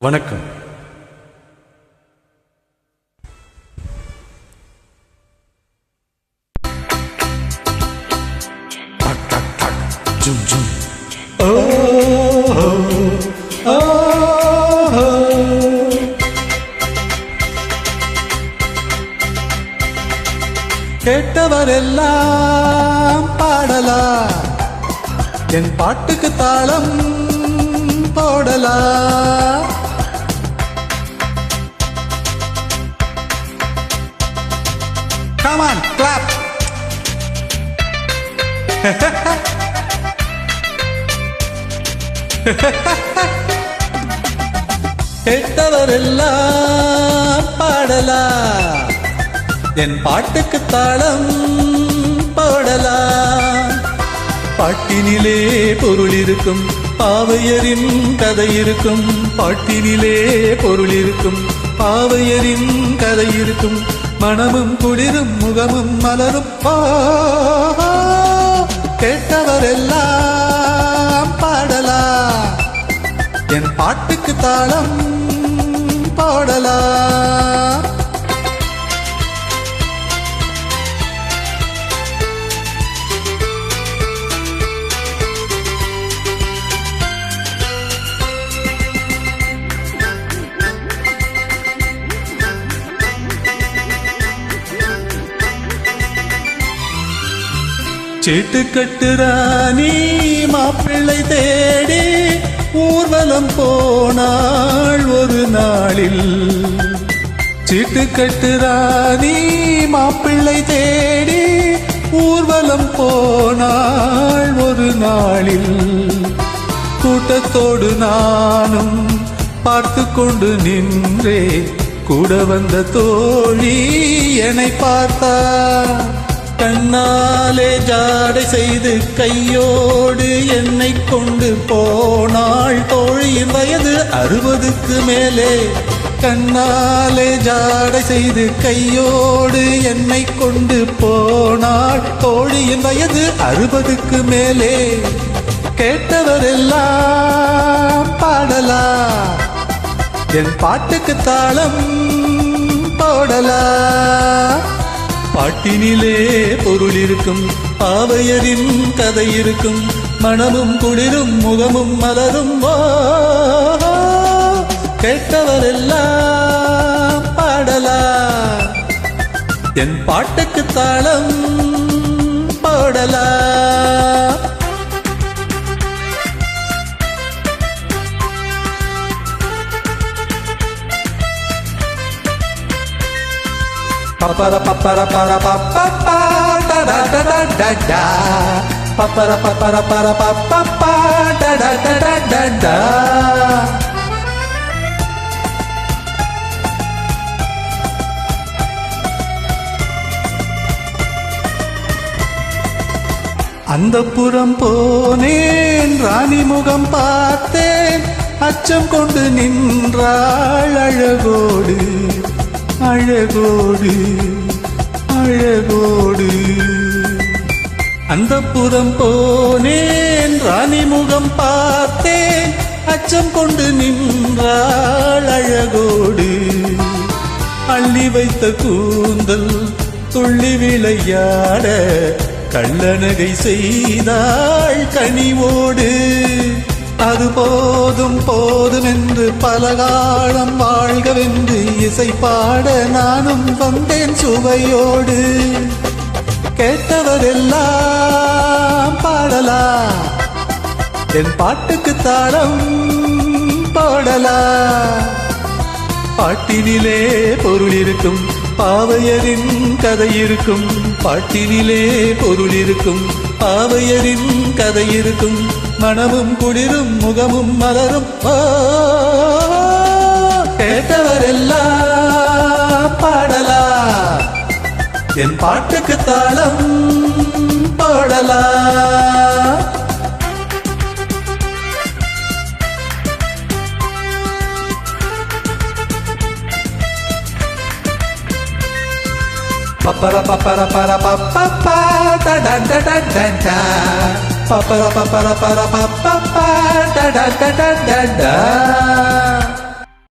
வணக்கம். கேட்டவரெல்லாம் பாடலா? என் பாட்டுக்கு தாளம் கேட்டவரெல்லாம் பாடலா. என் பாட்டுக்கு தாளம் பாடலா. பாட்டினிலே பொருள் இருக்கும் பாவையரின் கதை இருக்கும். பாட்டினிலே பொருள் இருக்கும் பாவையரின் கதை இருக்கும். மனமும் குளிரும் முகமும் மலரும். பா கேட்டவரெல்லாம் பாடலா என் பாட்டுக்கு தாளம் போடலா சீட்டு கட்டுறானி மாப்பிள்ளை தேடி ஊர்வலம் போனாள் ஒரு நாளில். சீட்டு கட்டுறானி மாப்பிள்ளை தேடி ஊர்வலம் போனாள் ஒரு நாளில். கூட்டத்தோடு நானும் பார்த்து கொண்டு நின்றே கூட வந்த தோழி என்னை பார்த்தா கண்ணாலே ஜாடை செய்து கையோடு என்னை கொண்டு போனாள். தோழியின் வயது அறுபதுக்கு மேலே. கண்ணாலே ஜாடை செய்து கையோடு என்னை கொண்டு போனாள். தோழியின் வயது அறுபதுக்கு மேலே. கேட்டவரெல்லாம் பாடலா. என் பாட்டுக்கு தாளம் போடலா. பாட்டினிலே பொருள் இருக்கும் பாவையரின் கதை இருக்கும் மனமும் குளிரும் முகமும் மலரும் ஓ, கேட்டவரெல்லாம் பாடலா. என் பாட்டுக்கு தாளம் பாடலா. Papara papara para pa pa pa da da da da da da Papara papara para pa pa pa da da da da da da அந்த புறம் போனேன் ராணி முகம் பார்த்தேன் அச்சம் கொண்டு நின்றாள் அழகோடு அழகோடு அழகோடு. அந்த புறம் போனேன் ராணி முகம் பார்த்தேன் அச்சம் கொண்டு நின்றாள் அழகோடு. அள்ளி வைத்த கூந்தல் துள்ளி விளையாட கள்ளநகை செய்தாள் கனிவோடு. அது போதும் போதும் என்று பலகாலம் வாழ்கவென்று இசை பாட நானும் வந்தேன் சுவையோடு. கேட்டவரெல்லாம் பாடலா என் பாட்டுக்கு தாளம் பாடலா பாட்டினிலே பொருள் இருக்கும் பாவையரின் கதை இருக்கும். பாட்டினிலே பொருள் இருக்கும் பாவையரின் கதை இருக்கும். மனமும் குளிரும் முகமும் மலரும். கேட்டவரெல்லாம் பாடலா. என் பாட்டுக்கு தாளம் பாடலா. பப்பர Papara papara para papapa da da pa pa pa pa pa pa pa pa da da da da da da